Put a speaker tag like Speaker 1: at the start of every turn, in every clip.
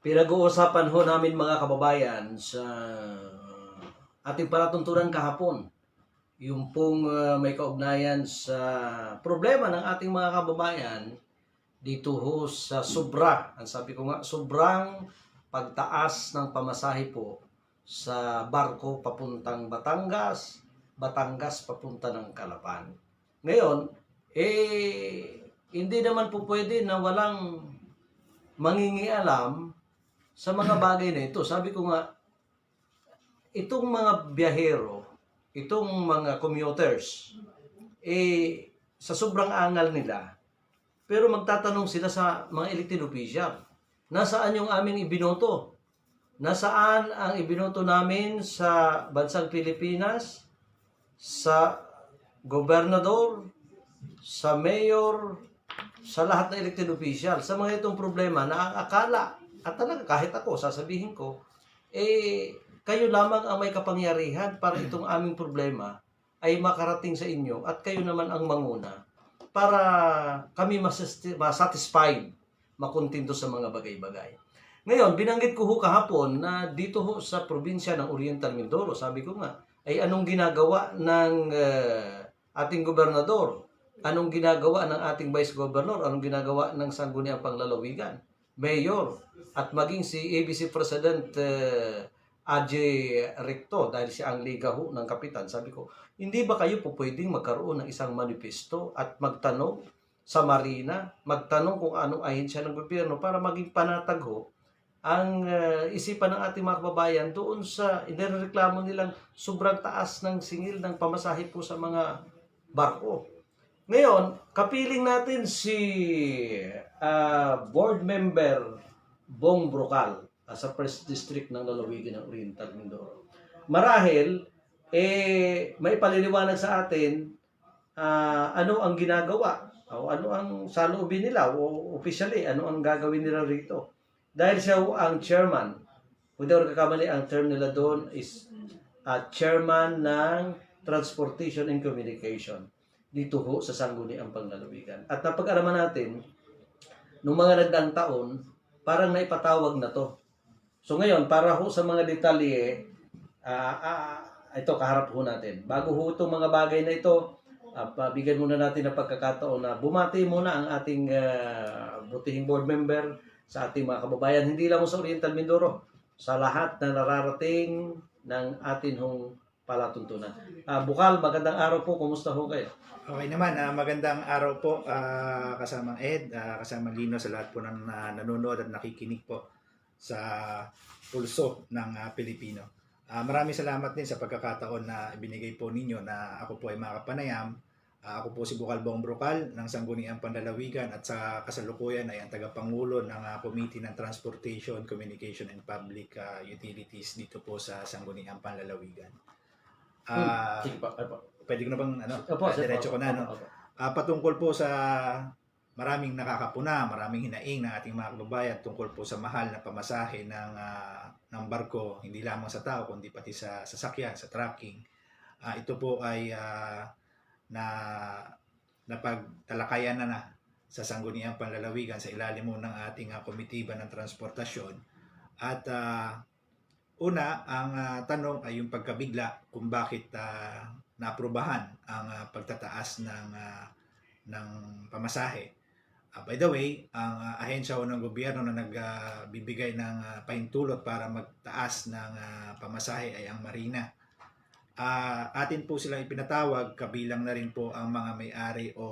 Speaker 1: Pinag-uusapan ho namin mga kababayan sa ating palatuntunan kahapon. Yung pong uh, may kaugnayan sa problema ng ating mga kababayan dito ho sa sobra. Ang sabi ko nga, sobrang pagtaas ng pamasahe po sa barko papuntang Batangas, Batangas papunta ng Calapan. Ngayon, eh, hindi naman po pwede na walang mangingialam sa mga bagay na ito. Sabi ko nga, itong mga biyahero, itong mga commuters, eh, sa sobrang angal nila, pero magtatanong sila sa mga elected official, nasaan yung aming ibinoto? Nasaan ang ibinoto namin sa bansang Pilipinas, sa gobernador, sa mayor, sa lahat ng elected official, sa mga itong problema na ang akala, at talaga kahit ako, sasabihin ko, eh, kayo lamang ang may kapangyarihan para itong aming problema ay makarating sa inyo at kayo naman ang manguna para kami masatisfied, makontento sa mga bagay-bagay. Ngayon, binanggit ko ho kahapon na dito ho sa probinsya ng Oriental Mindoro, sabi ko nga, ay anong ginagawa ng eh, ating gobernador? Anong ginagawa ng ating vice governor? Anong ginagawa ng Sangguniang Panglalawigan? Mayor at maging si ABC President uh, Ajay Recto dahil siya ang liga ho ng kapitan. Sabi ko, hindi ba kayo po pwedeng magkaroon ng isang manifesto at magtanong sa Marina, magtanong kung anong ahensya ng gobyerno para maging panatag ho ang uh, isipan ng ating mga kababayan doon sa inireklamo nilang sobrang taas ng singil ng pamasahe po sa mga barko. Ngayon, kapiling natin si ah, board member Bong Brocal ah, sa First District ng Lalawigan ng Oriental Mindoro. Marahil, eh, may paliliwanag sa atin ah, ano ang ginagawa o ano ang saloobin nila o officially ano ang gagawin nila rito. Dahil siya ang chairman, kung di ako nagkakamali, ang term nila doon is ah, chairman ng Transportation and Communication dito ho sa Sangguniang Panglalawigan. At napag-araman natin, nung mga nagdaang taon, parang naipatawag na to. So ngayon, para ho sa mga detalye, ah, ah, ito kaharap ho natin. Bago ho itong mga bagay na ito, uh, pabigyan muna natin ng pagkakataon na bumati muna ang ating ah, butihing board member sa ating mga kababayan, hindi lang sa Oriental Mindoro, sa lahat na nararating ng atin hong palatuntunan. Ah, Bukal, magandang araw po. Kumusta ho kayo?
Speaker 2: Okay naman, ah, magandang araw po ah, kasamang Ed, ah, kasamang Lino sa lahat po ng ah, nanonood at nakikinig po sa pulso ng ah, Pilipino. Ah, maraming salamat din sa pagkakataon na ibinigay po ninyo na ako po ay makapanayam. Ah, ako po si Bukal Bong Brocal ng Sangguniang Panlalawigan at sa kasalukuyan ay ang tagapangulo ng ah, Committee ng Transportation, Communication and Public ah, Utilities dito po sa Sangguniang Panlalawigan. Ah,
Speaker 1: Sige pa. Ano po?
Speaker 2: pwede ko na bang ano,
Speaker 1: Opo,
Speaker 2: ah,
Speaker 1: sir,
Speaker 2: diretso ko
Speaker 1: opo,
Speaker 2: na no?
Speaker 1: opo, opo.
Speaker 2: Ah, patungkol po sa maraming nakakapuna, maraming hinaing ng ating mga kababayan tungkol po sa mahal na pamasahe ng ah, ng barko, hindi lamang sa tao kundi pati sa sasakyan, sa trucking. Ah, ito po ay ah, na napagtalakayan na na sa Sangguniang Panlalawigan sa ilalim mo ng ating ah, komitiba ng transportasyon. At ah, una, ang ah, tanong ay yung pagkabigla kung bakit ah, naaprubahan ang ah, pagtataas ng ah, ng pamasahe. Ah, by the way, ang ah, ahensya ho ng gobyerno na nagbibigay ng ah, pahintulot para magtaas ng ah, pamasahe ay ang Marina. Ah, atin po silang ipinatawag kabilang na rin po ang mga may-ari o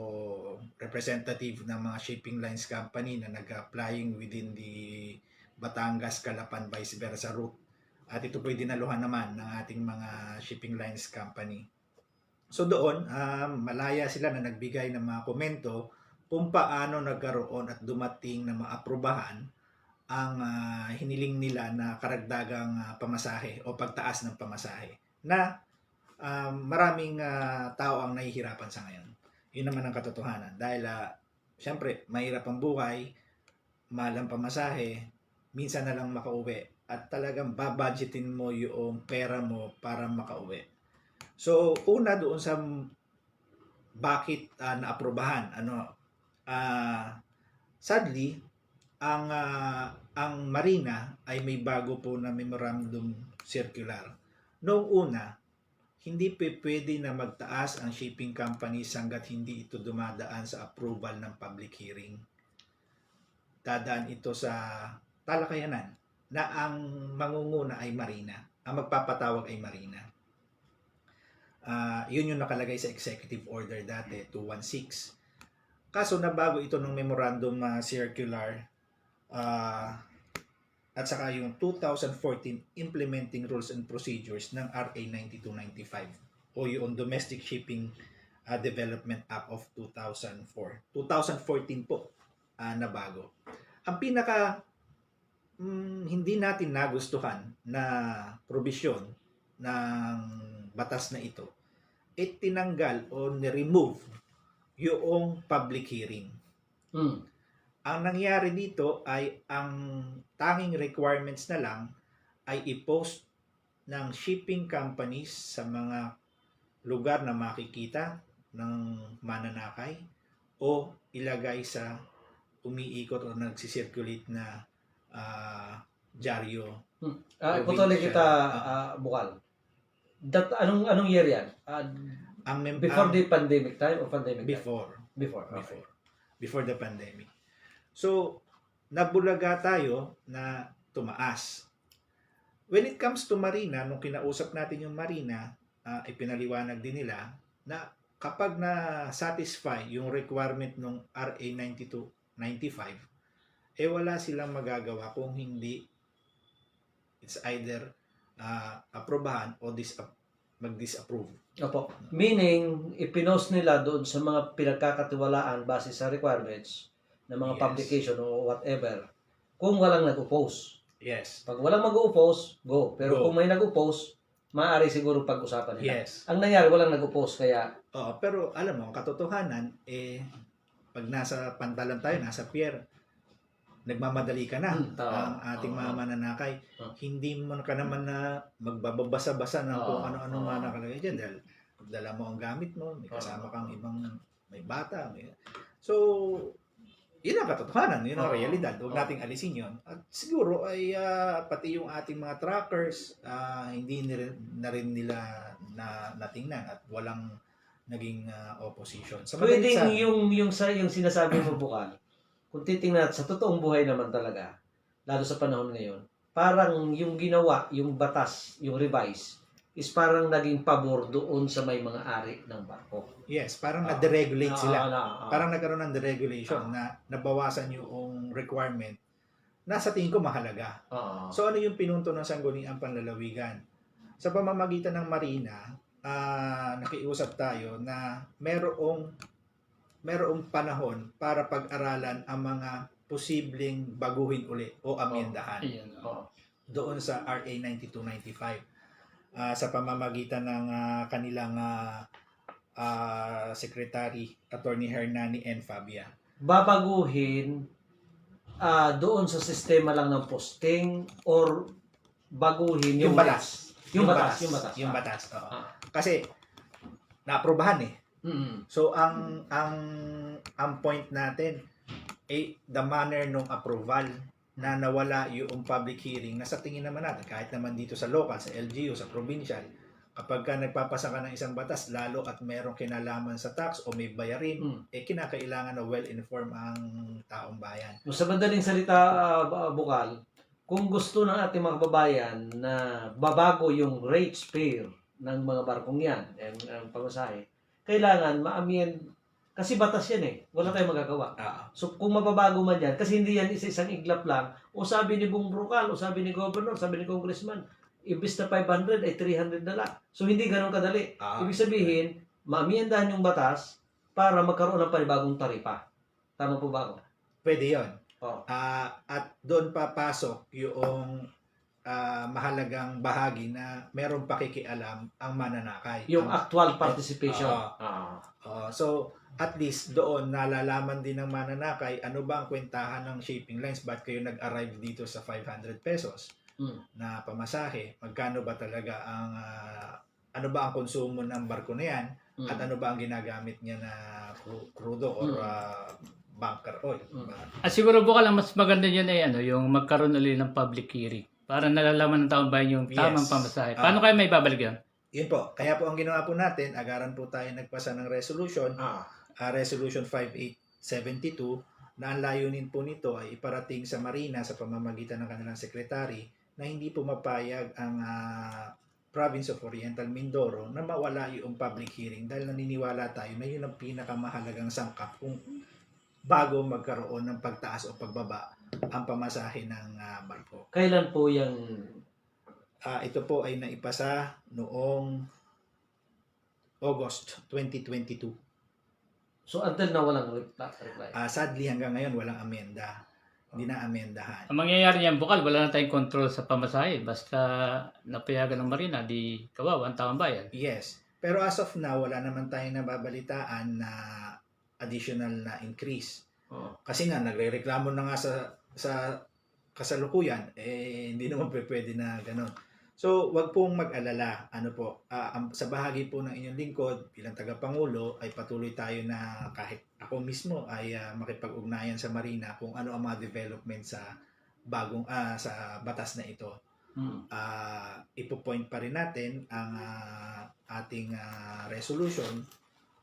Speaker 2: representative ng mga shipping lines company na nag-flying within the Batangas, Calapan, vice versa route. At ito po ay dinaluhan naman ng ating mga shipping lines company. So doon, ah, malaya sila na nagbigay ng mga komento kung paano nagkaroon at dumating na maaprubahan ang ah, hiniling nila na karagdagang ah, pamasahe o pagtaas ng pamasahe na ah, maraming ah, tao ang nahihirapan sa ngayon. Yun naman ang katotohanan. Dahil, ah, syempre, mahirap ang buhay, mahal ang pamasahe, minsan na lang makauwi at talagang babudgetin mo yung pera mo para makauwi. So, una doon sa bakit ah, naaprubahan, ano, ah, sadly, ang ah, ang Marina ay may bago po na memorandum circular. Noong una, hindi pwede na magtaas ang shipping companies hanggat hindi ito dumadaan sa approval ng public hearing. Dadaan ito sa talakayanan na ang mangunguna ay Marina, ang magpapatawag ay Marina. Ah, yun yung nakalagay sa executive order dati, 216. Kaso nabago ito ng memorandum na circular ah, at saka yung 2014 Implementing Rules and Procedures ng RA 9295 o yung Domestic Shipping ah, Development Act of 2004. 2014 po ah, na bago. Ang pinaka mm, hindi natin nagustuhan na probisyon ng batas na ito ay tinanggal o ni-remove yung public hearing.
Speaker 1: Mm.
Speaker 2: Ang nangyari dito ay ang tanging requirements na lang ay i-post ng shipping companies sa mga lugar na makikita ng mananakay o ilagay sa umiikot o nagsisirculate na ah, dyaryo.
Speaker 1: Ah,
Speaker 2: Provincial.
Speaker 1: putulin kita, ah, Bukal. That, anong anong year yan? Ah,
Speaker 2: Ang mem-
Speaker 1: before
Speaker 2: ang-
Speaker 1: the pandemic time or pandemic time?
Speaker 2: before
Speaker 1: Before. okay.
Speaker 2: before before the pandemic. So, nabulaga tayo na tumaas. When it comes to Marina, nung kinausap natin yung Marina, ah, ipinaliwanag din nila na kapag na satisfy yung requirement ng RA 9295, eh wala silang magagawa kung hindi it's either ah, aprobahan o dis mag-disapprove.
Speaker 1: Opo. Meaning, ipinost nila doon sa mga pinagkakatiwalaan base sa requirements ng mga
Speaker 2: Yes.
Speaker 1: publication o whatever. Kung walang nag-oppose.
Speaker 2: Yes.
Speaker 1: Pag walang mag-oppose, go. Pero
Speaker 2: Go.
Speaker 1: kung may nag-oppose, maaari siguro pag-usapan nila.
Speaker 2: Yes.
Speaker 1: Ang nangyari, walang nag-oppose, kaya
Speaker 2: Oo, pero alam mo, ang katotohanan, eh, pag nasa pantalan tayo, nasa pier, nagmamadali ka na.
Speaker 1: Tama.
Speaker 2: ang ating mga mananakay,
Speaker 1: Oo.
Speaker 2: hindi mo ka naman na magbabasa-basa ng kung
Speaker 1: Oo.
Speaker 2: ano-ano
Speaker 1: Oo.
Speaker 2: mga nakalagay dyan dahil dala mo ang gamit mo, may kasama kang ibang, may bata. May... So, yun ang katotohanan, yun ang realidad. Huwag nating alisin yun. At siguro ay ah, pati yung ating mga trackers, ah, hindi na rin, nila na natingnan at walang naging ah, opposition. Sa
Speaker 1: pwedeng
Speaker 2: sabi-
Speaker 1: yung, yung, sa, yung sinasabi mo, Bukal, kung titingnan sa totoong buhay naman talaga, lalo sa panahon ngayon, parang yung ginawa, yung batas, yung revise, is parang naging pabor doon sa may mga ari ng barko.
Speaker 2: Yes, parang
Speaker 1: Ah.
Speaker 2: na-deregulate sila.
Speaker 1: Ah, ah, ah.
Speaker 2: parang nagkaroon ng deregulation na nabawasan yung requirement na sa tingin ko mahalaga.
Speaker 1: Oo.
Speaker 2: So ano yung pinunto ng sangguniang panlalawigan? Sa pamamagitan ng Marina, ah, nakiusap tayo na merong merong panahon para pag-aralan ang mga posibleng baguhin uli o amyendahan
Speaker 3: Ayan.
Speaker 1: Oo.
Speaker 2: doon sa RA 9295 ah, sa pamamagitan ng ah, kanilang ah, ah, Secretary Attorney Hernani N. Fabia.
Speaker 1: babaguhin ah, doon sa sistema lang ng posting or baguhin yung,
Speaker 2: Yung batas.
Speaker 1: Yung batas, yung batas.
Speaker 2: Yung
Speaker 1: Ah.
Speaker 2: batas, oo.
Speaker 1: Ah.
Speaker 2: Kasi naaprobahan eh.
Speaker 1: Mm.
Speaker 2: So ang ang ang point natin ay the manner ng approval na nawala yung public hearing na sa tingin naman natin kahit naman dito sa local, sa LGU, sa provincial kapag ka nagpapasa ka ng isang batas lalo at merong kinalaman sa tax o may bayarin
Speaker 1: Mm.
Speaker 2: eh kinakailangan na well-informed ang taong bayan.
Speaker 1: Sa madaling salita, ba- bukal, kung gusto ng ating mga kababayan na babago yung rates fare ng mga barkong yan, ang, ang pamasahe, kailangan ma-amend, kasi batas yan eh, wala tayong magagawa.
Speaker 2: Ah,
Speaker 1: So kung mababago man yan, kasi hindi yan isa-isang iglap lang, o sabi ni Bung Brocal, o sabi ni Governor, sabi ni Congressman, ibis na 500 ay 300 na lang. So hindi ganun kadali.
Speaker 2: ah,
Speaker 1: Ibig sabihin, maamiendahan yung batas para magkaroon ng panibagong taripa. Tama po ba ako?
Speaker 2: pwede 'yon.
Speaker 1: Oo.
Speaker 2: Ah, at doon papasok yung ah, mahalagang bahagi na merong pakikialam ang mananakay.
Speaker 1: Yung
Speaker 2: Ang-
Speaker 1: actual participation.
Speaker 2: Oo.
Speaker 1: Ah.
Speaker 2: Oo, so at least doon nalalaman din ng mananakay ano ba ang kwentahan ng shipping lines ba't kayo nag-arrive dito sa 500 pesos
Speaker 1: Mm.
Speaker 2: na pamasahe magkano ba talaga ang ah, ano ba ang konsumo ng barko na yan
Speaker 1: Mm.
Speaker 2: at ano ba ang ginagamit niya na cru- crudo or
Speaker 1: Mm.
Speaker 2: ah, bunker oil.
Speaker 1: Mm.
Speaker 3: At siguro bukal ang mas maganda dyan ay ano, yung magkaroon ulit ng public hearing. Para nalalaman ng taong bayan yung tamang
Speaker 2: Yes.
Speaker 3: pamasahe.
Speaker 2: Ah.
Speaker 3: Paano kaya may babalik yun?
Speaker 2: Yun po. Kaya po ang ginawa po natin, agaran po tayo nagpasa ng resolution,
Speaker 1: Ah,
Speaker 2: ah, Resolution 5872, na ang layunin po nito ay iparating sa Marina sa pamamagitan ng kanilang sekretary na hindi po mapayag ang ah, Province of Oriental Mindoro na mawala yung public hearing dahil naniniwala tayo na yun ang pinakamahalagang sangkap kung bago magkaroon ng pagtaas o pagbaba ang pamasahe ng ah, barko.
Speaker 1: kailan po yung
Speaker 2: Ah, ito po ay naipasa noong August 2022.
Speaker 1: so until na walang reply? reply.
Speaker 2: Ah, sadly hanggang ngayon walang amenda. Hindi na amendahan.
Speaker 3: Ang mangyayari niyan, bukal, wala na tayong control sa pamasahe. Basta napayagan ng marina, di kawawa ang taong bayan.
Speaker 2: Yes. Pero as of now, wala naman tayong nababalitaan na additional na increase.
Speaker 1: Oo.
Speaker 2: Kasi nga, nagre-reklamo na nga sa, sa kasalukuyan, eh, hindi naman pwede na ganun. So, wag pong mag-alala. Ano po, ang- sa bahagi po ng inyong lingkod, bilang tagapangulo, ay patuloy tayo na kahit ako mismo ay ah, makipag-ugnayan sa Marina kung ano ang mga development sa bagong ah, sa batas na ito
Speaker 1: Hmm.
Speaker 2: uh, ipo-point pa rin natin ang ah, ating ah, resolution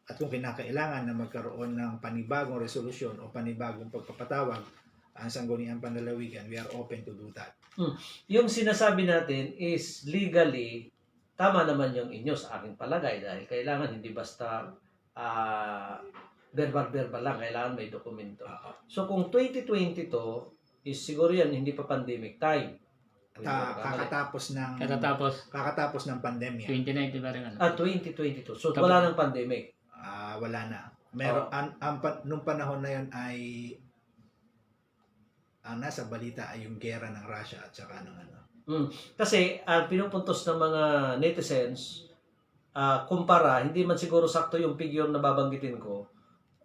Speaker 2: at kung kinakailangan na magkaroon ng panibagong resolution o panibagong pagpapatawag ang sangguniang panlalawigan, we are open to do that.
Speaker 1: Yung sinasabi natin is legally, tama naman yung inyo sa aking palagay dahil kailangan hindi basta ah, verbal-verbal lang, kailangan may dokumento.
Speaker 2: Uh,
Speaker 1: So kung 2020 to, is siguro yan hindi pa pandemic time.
Speaker 2: ta- kakatapos ng
Speaker 3: Katatapos,
Speaker 2: kakatapos ng pandemya.
Speaker 3: 2019 pa rin ano.
Speaker 1: Ah, 2022. So
Speaker 3: Tapos-
Speaker 1: wala nang pandemic.
Speaker 2: Ah, wala na. Meron
Speaker 1: Oh.
Speaker 2: an, ang pa- nung panahon na 'yon ay ang nasa balita ay yung gera ng Russia at saka ng ano.
Speaker 1: Kasi ang pinupuntos ng mga netizens, ah, kumpara, hindi man siguro sakto yung figure na babanggitin ko.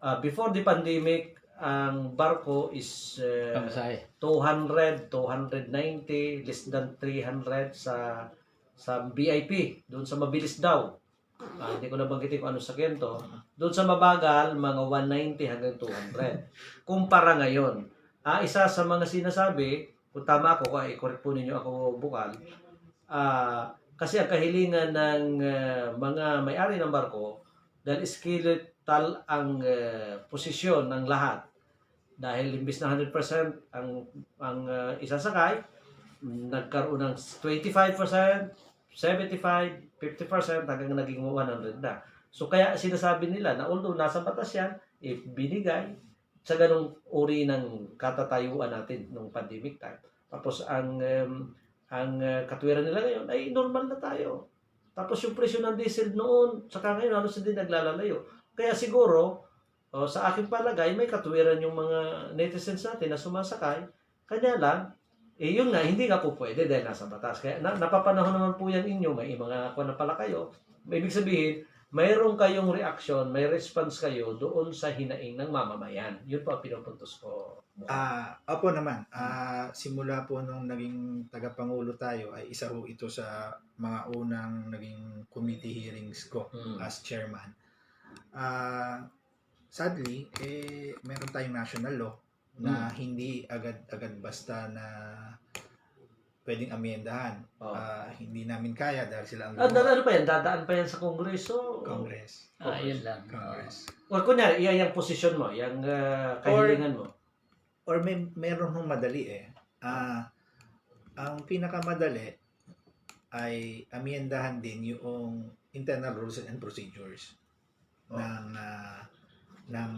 Speaker 1: Ah, before the pandemic, ang barko is
Speaker 3: Pamasahe.
Speaker 1: 200, 290, less than 300 sa sa VIP, doon sa mabilis daw. Ah, hindi ko nabanggitin kung ano sa to. Doon sa mabagal, mga 190 hanggang 200. Kumpara ngayon. Ah, isa sa mga sinasabi, kung tama ako, kung i-correct po ninyo ako bukal, ah, kasi ang kahilingan ng ah, mga may-ari ng barko, dahil skeletal ang ah, posisyon ng lahat, dahil imbis na 100% ang ang uh, isasakay, nagkaroon ng 25%, 75, 50% hanggang naging 100 na. So kaya sinasabi nila na although nasa batas yan, if binigay sa ganong uri ng katatayuan natin nung pandemic time. Tapos ang um, ang uh, katwiran nila ngayon ay normal na tayo. Tapos yung presyo ng diesel noon, saka ngayon halos hindi naglalalayo. Kaya siguro, o sa aking palagay, may katwiran yung mga netizens natin na sumasakay. Kanya lang, eh yun nga, hindi nga po pwede dahil nasa batas. Kaya na, napapanahon naman po yan inyo, may mga ako na pala kayo. Ibig sabihin, mayroon kayong reaction, may response kayo doon sa hinaing ng mamamayan. Yun po ang pinupuntos ko.
Speaker 2: Ah, opo naman. Ah, simula po nung naging tagapangulo tayo ay isa ho ito sa mga unang naging committee hearings ko
Speaker 1: Hmm.
Speaker 2: as chairman. Ah, sadly, eh meron tayong national law na hindi agad-agad basta na pwedeng amyendahan.
Speaker 1: Oh.
Speaker 2: Ah, hindi namin kaya dahil sila ang
Speaker 1: Ah,
Speaker 2: gumawa.
Speaker 1: ano pa yan? Dadaan pa yan sa Kongreso?
Speaker 2: Congress.
Speaker 3: Ah, yun lang.
Speaker 2: Congress.
Speaker 1: O kunyari, iyan yung posisyon mo, yung ah, kahilingan mo.
Speaker 2: or may meron hong madali eh. Ah, ang pinakamadali ay amyendahan din yung internal rules and procedures
Speaker 1: Oh.
Speaker 2: ng ah, ng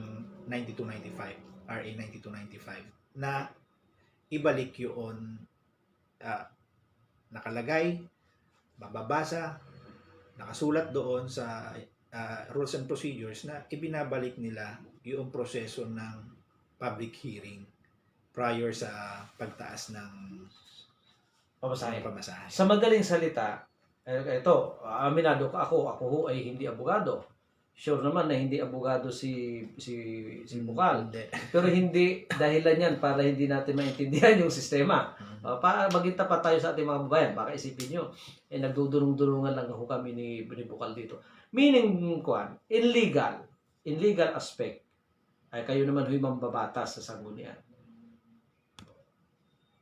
Speaker 2: 9295 RA 9295 na ibalik yun ah, nakalagay mababasa nakasulat doon sa ah, rules and procedures na ibinabalik nila yung proseso ng public hearing prior sa pagtaas ng
Speaker 1: Pamasahe.
Speaker 2: pamasahe.
Speaker 1: Sa madaling salita, eh, ito, aminado ko ako, ako ho ay hindi abogado. Sure naman na hindi abogado si si si Bukal.
Speaker 2: Hindi.
Speaker 1: Pero hindi dahilan yan para hindi natin maintindihan yung sistema. Uh, para maging tapat tayo sa ating mga babayan, baka isipin nyo, eh nagdudurung-durungan lang ako kami ni, ni Bukal dito. Meaning, kuan, in legal, in legal aspect, ay kayo naman huy mambabatas sa sanggunian.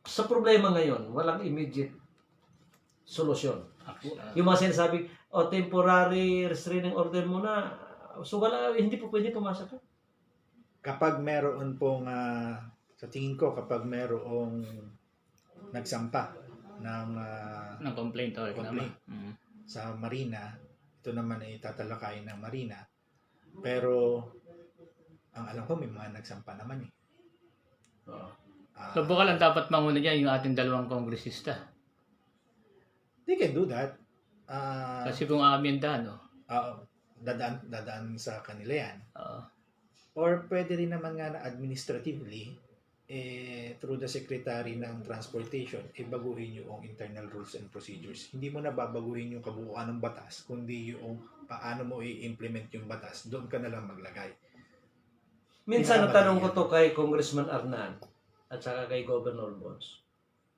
Speaker 1: Sa problema ngayon, walang immediate solusyon. Yung mga sinasabi, o temporary restraining order muna, so wala, hindi po pwede pumasok.
Speaker 2: Kapag meron pong, ah, sa tingin ko, kapag merong nagsampa ng ah,
Speaker 3: ng complaint o
Speaker 2: Complaint.
Speaker 3: Mm.
Speaker 2: sa Marina, ito naman ay tatalakayin ng Marina. Pero, ang alam ko, may mga nagsampa naman eh.
Speaker 1: Oo.
Speaker 2: Ah,
Speaker 3: So baka lang dapat manguna dyan yung ating dalawang kongresista.
Speaker 2: they can do that. Ah,
Speaker 3: Kasi kung amendahan, no?
Speaker 2: oo, dadaan, dadaan sa kanila yan.
Speaker 3: Oo.
Speaker 2: Or pwede rin naman nga na administratively, eh, through the Secretary ng Transportation, eh, baguhin yung internal rules and procedures. Hindi mo na babaguhin yung kabuuan ng batas, kundi yung paano mo i-implement yung batas, doon ka na lang maglagay.
Speaker 1: Minsan natanong ko to kay Congressman Arnan at saka kay Governor Bonds.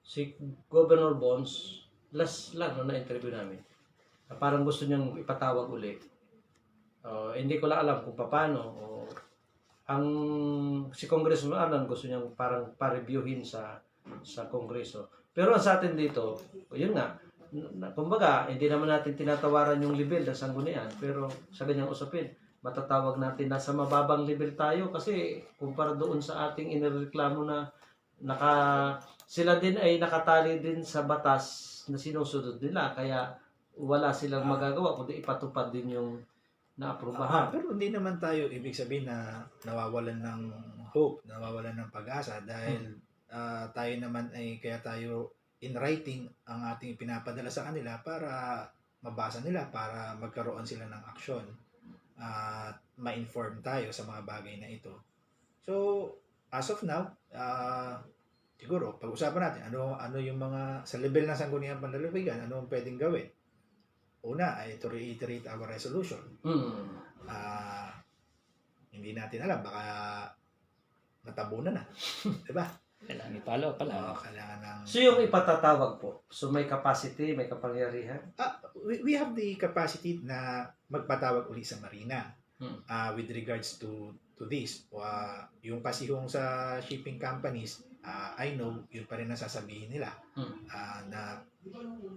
Speaker 1: Si Governor Bonds, last lang no, na-interview namin. Ah, Parang gusto niyang ipatawag uli. Oh, hindi ko lang alam kung paano. O, ang si Congressman Arnan gusto niyang parang pa-reviewin sa sa Kongreso. Pero sa atin dito, yun nga, na, kumbaga, hindi naman natin tinatawaran yung level ng sanggunian, pero sa ganyang usapin, matatawag natin na sa mababang level tayo kasi kumpara doon sa ating inireklamo na naka sila din ay nakatali din sa batas na sinusunod nila kaya wala silang
Speaker 2: Ah.
Speaker 1: magagawa kundi ipatupad din yung
Speaker 2: Ah,
Speaker 1: naaprubahan.
Speaker 2: pero hindi naman tayo ibig sabihin na nawawalan ng hope, nawawalan ng pag-asa dahil ah, tayo naman ay kaya tayo in writing ang ating pinapadala sa kanila para mabasa nila, para magkaroon sila ng aksyon at ma-inform tayo sa mga bagay na ito. So, as of now, ah, siguro pag-usapan natin ano ano yung mga sa level ng sangguniang panlalawigan, ano ang pwedeng gawin. Una ay to reiterate our resolution
Speaker 1: Hmm.
Speaker 2: ah hindi natin alam baka natabunan na. 'Di ba?
Speaker 3: Kailangan ipalo pala.
Speaker 2: Oo, kailangan ng
Speaker 1: So yung ipatatawag po, so may capacity, may kapangyarihan.
Speaker 2: Ah, we, we have the capacity na magpatawag uli sa Marina.
Speaker 1: Hmm.
Speaker 2: Ah, with regards to to this, Ah, yung kasi yung sa shipping companies, ah, I know yun pa rin ang sasabihin nila.
Speaker 1: Hmm.
Speaker 2: Ah, na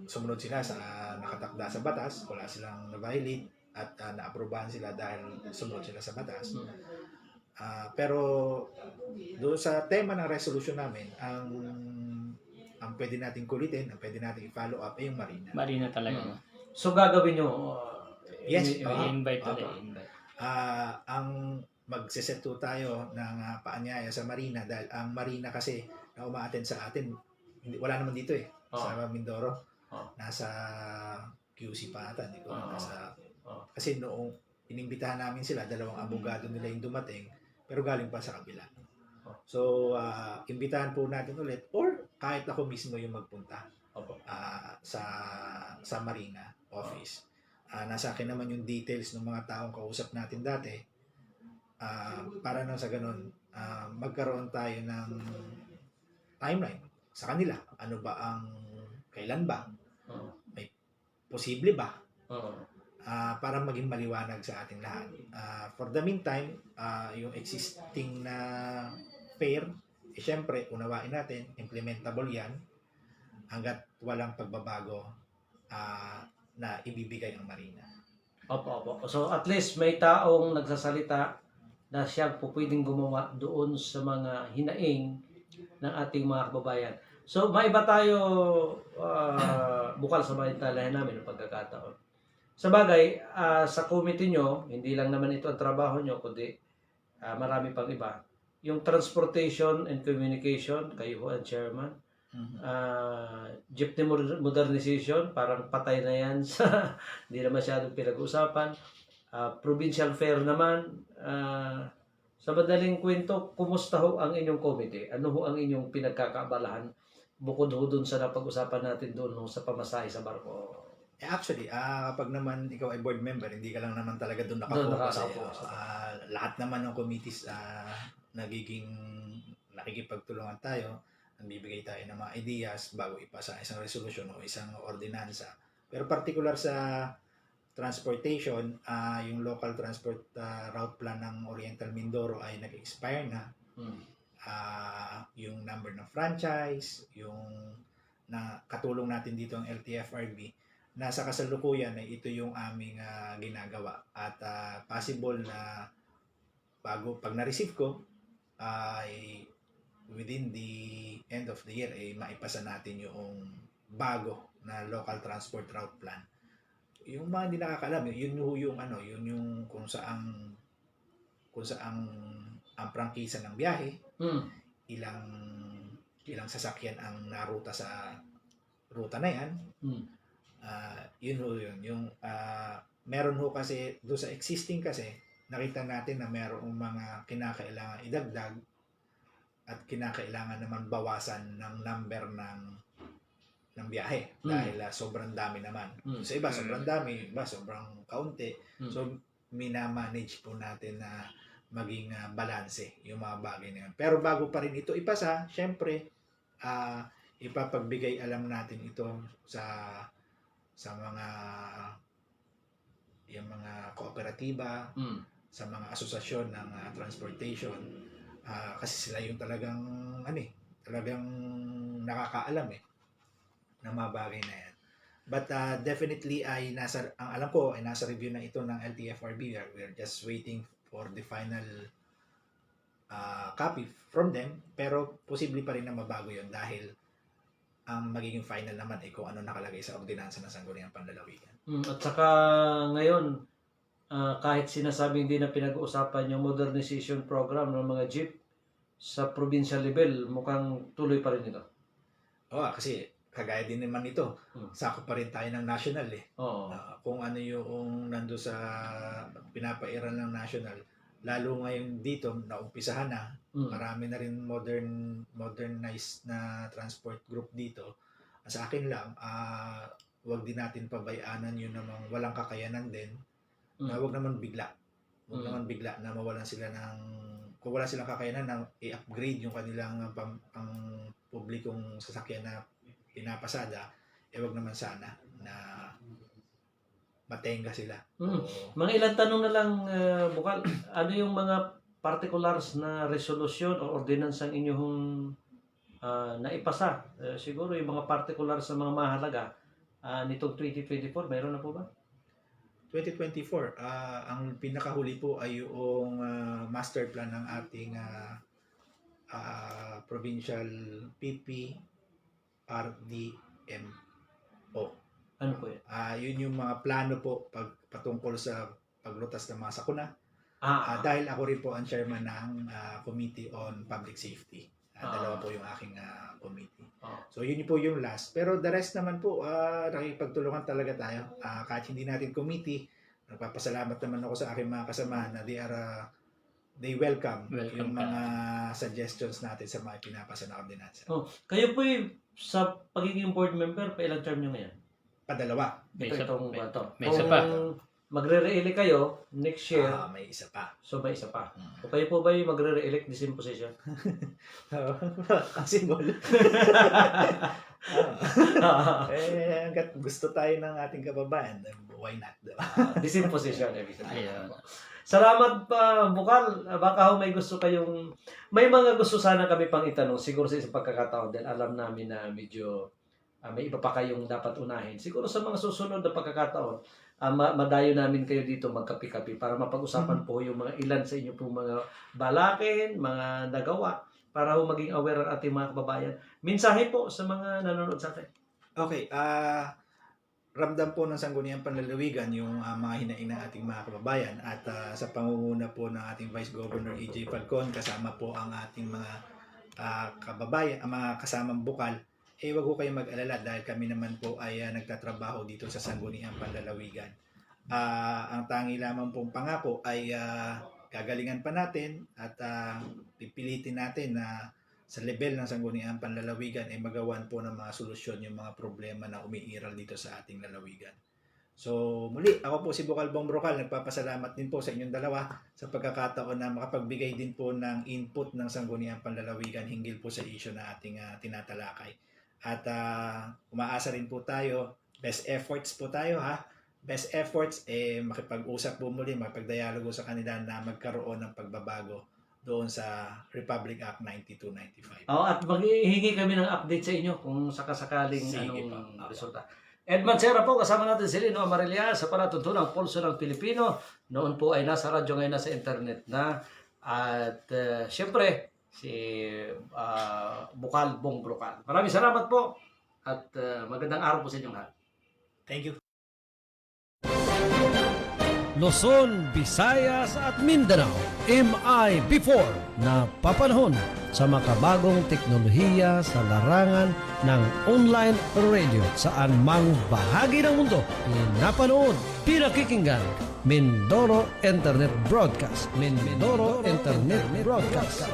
Speaker 2: sumunod sila sa nakatakda sa batas, wala silang na-violate at ah, naaprubahan sila dahil sumunod sila sa batas.
Speaker 1: Hmm.
Speaker 2: Ah, pero doon sa tema ng resolution namin, ang ang pwede nating kulitin, ang pwede nating i-follow up ay yung Marina.
Speaker 3: Marina talaga.
Speaker 1: Mm.
Speaker 3: no?
Speaker 1: So gagawin nyo, uh,
Speaker 2: Yes,
Speaker 1: i-
Speaker 2: oo.
Speaker 3: I-invite
Speaker 2: Opo.
Speaker 3: ulit. i-invite.
Speaker 2: Ah, ang magseseto tayo ng uh, paanyaya sa Marina dahil ang Marina kasi na umaattend sa atin, hindi, wala naman dito eh.
Speaker 1: Oo.
Speaker 2: Sa Mindoro.
Speaker 1: Oo.
Speaker 2: Nasa QC pa ata. Hindi ko
Speaker 1: Oo.
Speaker 2: nasa,
Speaker 1: Oo.
Speaker 2: Kasi noong inimbitahan namin sila, dalawang abogado nila yung dumating, pero galing pa sa kabila.
Speaker 1: Oo.
Speaker 2: So, ah, imbitahan po natin ulit or kahit ako mismo yung magpunta
Speaker 1: Opo.
Speaker 2: ah, sa sa Marina office. Ah, nasa akin naman yung details ng mga taong kausap natin dati. Ah, para nang sa ganun, ah, magkaroon tayo ng timeline sa kanila. Ano ba ang kailan ba?
Speaker 1: Oo.
Speaker 2: Posible ba?
Speaker 1: Oo.
Speaker 2: Ah, para maging maliwanag sa ating lahat. Ah, for the meantime, ah, yung existing na pair, eh, syempre, unawain natin, implementable yan hanggat walang pagbabago ah, na ibibigay ang Marina.
Speaker 1: Opo, opo. So at least may taong nagsasalita na siya po pwedeng gumawa doon sa mga hinaing ng ating mga kababayan. So maiba tayo ah, bukal sa mga talahan namin ng pagkakataon. Sa bagay, ah, sa committee nyo, hindi lang naman ito ang trabaho nyo, kundi ah, marami pang iba. Yung transportation and communication, kayo ho ang chairman. Ah, jeepney moder- modernization, parang patay na yan sa hindi na masyadong pinag-usapan. Ah, provincial fair naman, ah, sa madaling kwento, kumusta ho ang inyong committee? Ano ho ang inyong pinagkakaabalahan bukod ho dun sa napag-usapan natin doon nung sa pamasahe sa barko?
Speaker 2: Eh, actually, ah, kapag naman ikaw ay board member, hindi ka lang naman talaga
Speaker 1: doon
Speaker 2: nakafocus.
Speaker 1: nakafocus.
Speaker 2: Eh. Ah, lahat naman ng committees ah, nagiging nakikipagtulungan tayo, nagbibigay tayo ng mga ideas bago ipasa isang resolution o isang ordinansa. Pero particular sa transportation, ah, yung local transport ah, route plan ng Oriental Mindoro ay nag-expire na.
Speaker 1: Mm.
Speaker 2: Ah, yung number ng franchise, yung na katulong natin dito ang LTFRB, nasa kasalukuyan ay ito yung aming ah, ginagawa. At ah, possible na bago pag na-receive ko ay within the end of the year ay maipasa natin yung bago na local transport route plan. Yung mga hindi nakakaalam, yun yung, yung ano, yun yung kung saan kung saan ang prangkisa ng biyahe,
Speaker 1: Mm.
Speaker 2: ilang ilang sasakyan ang naruta sa ruta na yan.
Speaker 1: Mm.
Speaker 2: Ah, yun ho yun. Yung ah, meron ho kasi do sa existing kasi nakita natin na merong mga kinakailangan idagdag at kinakailangan naman bawasan ng number ng ng biyahe
Speaker 1: Mm.
Speaker 2: dahil ah, sobrang dami naman.
Speaker 1: Mm.
Speaker 2: Sa iba sobrang dami, iba sobrang kaunti.
Speaker 1: Mm.
Speaker 2: So minamanage po natin na maging ah, balanse yung mga bagay na yun. Pero bago pa rin ito ipasa, syempre ah ipapagbigay alam natin ito sa sa mga yung mga kooperatiba,
Speaker 1: Mm.
Speaker 2: sa mga asosasyon ng ah, transportation Ah, kasi sila yung talagang ano eh, talagang nakakaalam eh ng mga bagay na yan. But ah, definitely ay nasa ang alam ko ay nasa review na ito ng LTFRB. We are, we are just waiting for the final ah, copy from them pero posible pa rin na mabago yon dahil ang magiging final naman ay kung ano nakalagay sa ordinansa ng Sangguniang Panlalawigan.
Speaker 1: Mm, At saka ngayon, ah, kahit sinasabi hindi na pinag-uusapan yung modernization program ng mga jeep sa provincial level, mukhang tuloy pa rin ito.
Speaker 2: Oo, kasi kagaya din naman ito.
Speaker 1: Hmm.
Speaker 2: Sakop pa rin tayo ng national eh.
Speaker 1: Oo.
Speaker 2: Ah, kung ano yung nando sa pinapairan ng national, lalo ngayon dito, naumpisahan na,
Speaker 1: Mm.
Speaker 2: marami na rin modern modernized na transport group dito. Sa akin lang, ah wag din natin pabayaanan yun namang walang kakayanan din, na
Speaker 1: Mm.
Speaker 2: wag naman bigla. Wag
Speaker 1: Mm.
Speaker 2: naman bigla na mawalan sila ng kung wala silang kakayanan na i-upgrade yung kanilang ah, pam, ang publikong sasakyan na pinapasada, eh wag naman sana na matenga sila.
Speaker 1: Mm.
Speaker 2: Oo.
Speaker 1: Mga ilang tanong na lang, ah, Bukal. Ano yung mga particulars na resolusyon o ordinance ang inyong ah, naipasa? Eh, siguro yung mga particulars na mga mahalaga ah, nitong 2024, mayroon na po ba?
Speaker 2: 2024, ah, ang pinakahuli po ay yung ah, master plan ng ating ah, ah, provincial PP RDMO.
Speaker 1: Ano po yan?
Speaker 2: Ah, yun yung mga plano po pag patungkol sa paglutas ng mga sakuna. Ah,
Speaker 1: Ah,
Speaker 2: dahil ako rin po ang chairman ng ah, Committee on Public Safety. Ah,
Speaker 1: Ah.
Speaker 2: dalawa po yung aking ah, committee.
Speaker 1: Ah.
Speaker 2: So yun po yung last. Pero the rest naman po, ah, nakikipagtulungan talaga tayo. Ah, kahit hindi natin committee, nagpapasalamat naman ako sa aking mga kasamahan na they are ah, they welcome,
Speaker 3: Welcome
Speaker 2: yung
Speaker 3: ka.
Speaker 2: mga suggestions natin sa mga pinapasa na ordinansa.
Speaker 1: Oh. kayo po sa pagiging board member, pa ilang term nyo ngayon?
Speaker 2: Padalawa.
Speaker 3: May
Speaker 1: Ito,
Speaker 3: isa,
Speaker 1: itong
Speaker 3: may,
Speaker 1: ito.
Speaker 3: may isa pa.
Speaker 1: magre-re-elect kayo next year,
Speaker 2: Ah, may isa pa.
Speaker 1: so may isa pa.
Speaker 2: Mm.
Speaker 1: O kayo po ba yung magre-re-elect the same position?
Speaker 2: ang symbol. Ah. eh, hanggat gusto tayo ng ating kababayan, then why not? Diba?
Speaker 1: the same position. Ibig sabihin.
Speaker 3: Ayan.
Speaker 1: Salamat pa, Bukal. Baka ho may gusto kayong... May mga gusto sana kami pang itanong. Siguro sa isang pagkakataon dahil alam namin na medyo ah, may iba pa kayong dapat unahin. Siguro sa mga susunod na pagkakataon, ah, ma- madayo namin kayo dito magkapi-kapi para mapag-usapan po yung mga ilan sa inyo pong mga balakin, mga nagawa, para ho maging aware ang ating mga kababayan. Mensahe po sa mga nanonood sa atin.
Speaker 2: Okay, ah ramdam po ng Sangguniang Panlalawigan yung ah, mga hinaing ng ating mga kababayan at ah, sa pangunguna po ng ating Vice Governor E.J. Falcon kasama po ang ating mga ah, kababayan, ang mga kasamang bukal eh wag ko kayong mag-alala dahil kami naman po ay ah, nagtatrabaho dito sa Sangguniang Panlalawigan. Ah, ang tangi lamang pong pangako ay ah, gagalingan pa natin at ah, pipilitin natin na sa level ng sangguniang panlalawigan ay magawan po ng mga solusyon yung mga problema na umiiral dito sa ating lalawigan. So muli, ako po si Bukal Bong Brocal, nagpapasalamat din po sa inyong dalawa sa pagkakataon na makapagbigay din po ng input ng sangguniang panlalawigan hinggil po sa issue na ating ah, tinatalakay. At ah, umaasa rin po tayo, best efforts po tayo ha, best efforts, eh, makipag-usap po muli, makipag-dialogo sa kanila na magkaroon ng pagbabago doon sa Republic Act 9295.
Speaker 1: Oh, at maghihingi kami ng update sa inyo kung sakasakaling
Speaker 2: Sige
Speaker 1: anong
Speaker 2: pa.
Speaker 1: resulta. Edmund Serra po, kasama natin si Lino Amarillas sa palatuntunang pulso ng Pilipino. Noon po ay nasa radyo, ngayon nasa internet na. At uh, syempre, si uh, Bukal Bong Brocal. Maraming salamat po at uh, magandang araw po sa inyong lahat.
Speaker 2: Thank you.
Speaker 4: Luzon, Visayas at Mindanao. MI before na papanahon sa makabagong teknolohiya sa larangan ng online radio saan mang bahagi ng mundo pinapanood, pinakikinggan. Mindoro Internet Broadcast. Mindoro Internet Broadcast.